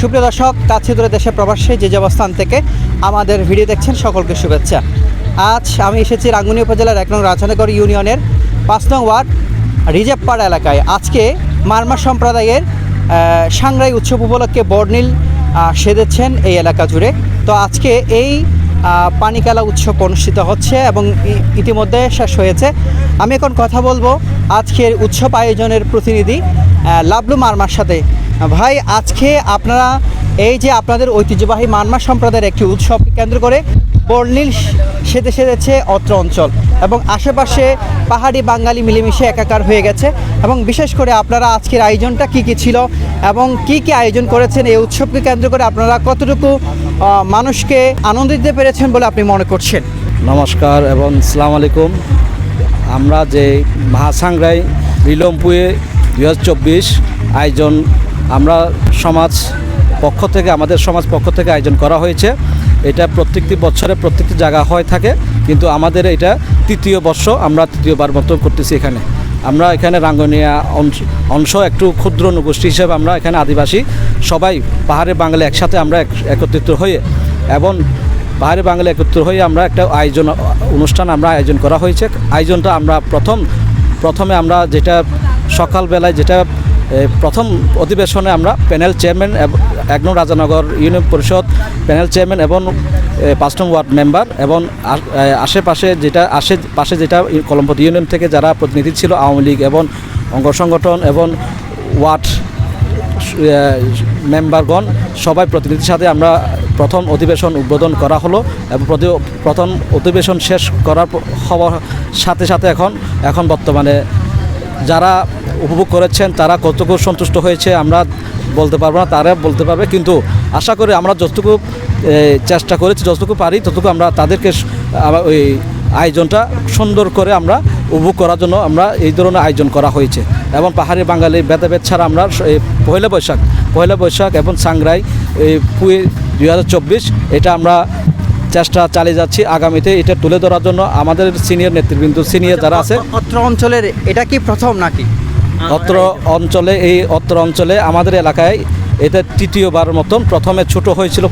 সুপ্রিয় দর্শক কাছে দূরে দেশে প্রবাসে যে যে অবস্থান থেকে আমাদের ভিডিও দেখছেন সকলকে শুভেচ্ছা। আজ আমি এসেছি রাঙ্গুনি উপজেলার এক নং রাজনগর ইউনিয়নের পাঁচ নং ওয়ার্ড রিজার্ভ এলাকায়। আজকে মারমা সম্প্রদায়ের সাংরাই উৎসব উপলক্ষে বর্ণিল আহ, সেজেছেন এই এলাকা জুড়ে। তো আজকে এই পানিকালা উৎসব অনুষ্ঠিত হচ্ছে এবং ইতিমধ্যে শেষ হয়েছে। আমি এখন কথা বলব আজকের উৎসব আয়োজনের প্রতিনিধি লাবলু মারমার সাথে। ভাই, আজকে আপনারা এই যে আপনাদের ঐতিহ্যবাহী মানমা সম্প্রদায়ের একটি উৎসবকে কেন্দ্র করে বর্ণিল সেতে সেজেছে অত্র অঞ্চল এবং আশেপাশে পাহাড়ি বাঙালি মিলেমিশে একাকার হয়ে গেছে এবং বিশেষ করে আপনারা আজকের আয়োজনটা কি কি ছিল এবং কি কি আয়োজন করেছেন, এই উৎসবকে কেন্দ্র করে আপনারা কতটুকু মানুষকে আনন্দ দিতে পেরেছেন বলে আপনি মনে করছেন? নমস্কার এবং সালাম আলাইকুম। আমরা যে মহাসাংরাই বিলম্পুয়ে দুই হাজার চব্বিশ আয়োজন আমরা সমাজ পক্ষ থেকে, আমাদের সমাজ পক্ষ থেকে আয়োজন করা হয়েছে। এটা প্রত্যেকটি বছরে প্রত্যেকটি জায়গা হয়ে থাকে, কিন্তু আমাদের এটা তৃতীয় বর্ষ, আমরা তৃতীয়বার মতো করতেছি এখানে। আমরা এখানে রাঙ্গনিয়া অংশ একটু ক্ষুদ্র নগোষ্ঠী হিসেবে আমরা এখানে আদিবাসী, সবাই পাহাড়ে বাঙালি একসাথে আমরা একত্রিত হয়ে এবং পাহাড়ে বাঙালি একত্র হয়ে আমরা একটা আয়োজন, অনুষ্ঠান আমরা আয়োজন করা হয়েছে। আয়োজনটা আমরা প্রথম, প্রথমে আমরা যেটা সকালবেলায় যেটা প্রথম অধিবেশনে আমরা প্যানেল চেয়ারম্যান এব- এক নং রাজানগর ইউনিয়ন পরিষদ প্যানেল চেয়ারম্যান এবং পাঁচ নং ওয়ার্ড মেম্বার এবং আশেপাশে যেটা আশে পাশে যেটা ই- ইউনিয়ন থেকে যারা প্রতিনিধি ছিল আওয়ামী লীগ এবং অঙ্গ সংগঠন এবং ওয়ার্ড মেম্বারগণ সবাই প্রতিনিধির সাথে আমরা প্রথম অধিবেশন উদ্বোধন করা হলো এবং প্রথম অধিবেশন শেষ করার হওয়ার সাথে সাথে এখন এখন বর্তমানে যারা উপভোগ করেছেন, তারা কতটুকু সন্তুষ্ট হয়েছে আমরা বলতে পারব না, তারা বলতে পারবে। কিন্তু আশা করি আমরা যতটুকু চেষ্টা করেছি, যতটুকু পারি, ততটুকু আমরা তাদেরকে ওই আয়োজনটা সুন্দর করে আমরা উপভোগ করার জন্য আমরা এই ধরনের আয়োজন করা হয়েছে। এবং পাহাড়ি বাঙালি ভেদাভেদ ছাড়া আমরা পয়লা বৈশাখ পয়লা বৈশাখ এবং সাংরাই এই পুয়ে দুই হাজার চব্বিশ, এটা আমরা চেষ্টা চালিয়ে যাচ্ছি আগামীতে এটা তুলে ধরার জন্য আমাদের সিনিয়র নেতৃবৃন্দ সিনিয়র যারা আছে। অত্র অঞ্চলের এটা কি প্রথম নাকি? অত্র অঞ্চলে এই অত্র অঞ্চলে আমাদের এলাকায় এটা তৃতীয়বার মতন। প্রথমে ছোট হয়েছিল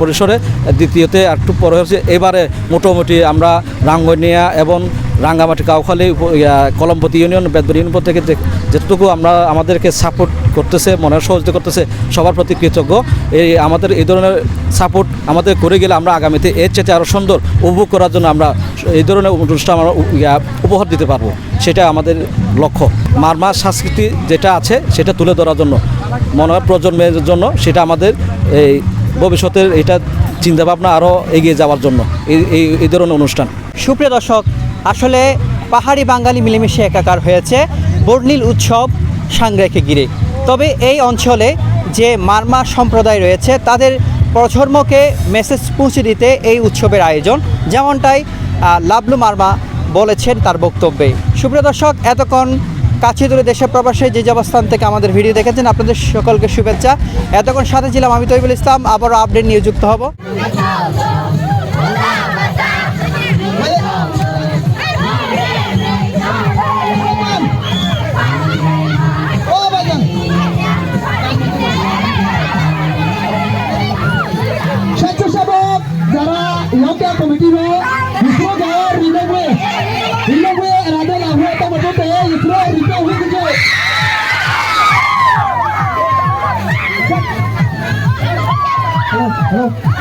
পরিসরে দ্বিতীয়তে একটু পরে হয়েছে। এবারে মোটামুটি আমরা রাঙ্গনিয়া এবং রাঙ্গামাটি, কাউখালী কলম্পতি ইউনিয়ন বেদবর ইউনিয়ন থেকে যেটুকু আমরা আমাদেরকে সাপোর্ট করতেছে মনে সহযোগিতা করতেছে, সবার প্রতি কৃতজ্ঞ। এই আমাদের এই ধরনের সাপোর্ট আমাদের করে গেলে আমরা আগামীতে এর চেয়ে আরও সুন্দর উপভোগ করার জন্য আমরা এই ধরনের অনুষ্ঠান আমরা উপহার দিতে পারব। সেটা আমাদের লক্ষ্য। মারমা সংস্কৃতি যেটা আছে, সেটা তুলে ধরার জন্য মনে হয় প্রজন্মের জন্য, সেটা আমাদের এই ভবিষ্যতের এটা চিন্তাভাবনা আরও এগিয়ে যাওয়ার জন্য। এই এই ধরনের অনুষ্ঠান। সুপ্রিয় দর্শক আসলে পাহাড়ি বাঙালি মিলেমিশে একাকার হয়েছে বর্ণিল উৎসব সাংগ্রাইকে ঘিরে তবে এই অঞ্চলে যে মারমা সম্প্রদায় রয়েছে, তাদের প্রজন্মকে মেসেজ পৌঁছে দিতে এই উৎসবের আয়োজন, যেমনটাই লাবলু মারমা বলেছেন তার বক্তব্যে। সুপ্রিয় দর্শক, এতক্ষণ কাছে দূরে দেশে প্রবাসে যে যে অবস্থান থেকে আমাদের ভিডিও দেখেছেন, আপনাদের সকলকে শুভেচ্ছা। এতক্ষণ সাথে ছিলাম আমি তৈবুল ইসলাম, আবারও আপডেট নিয়ে যুক্ত হব। no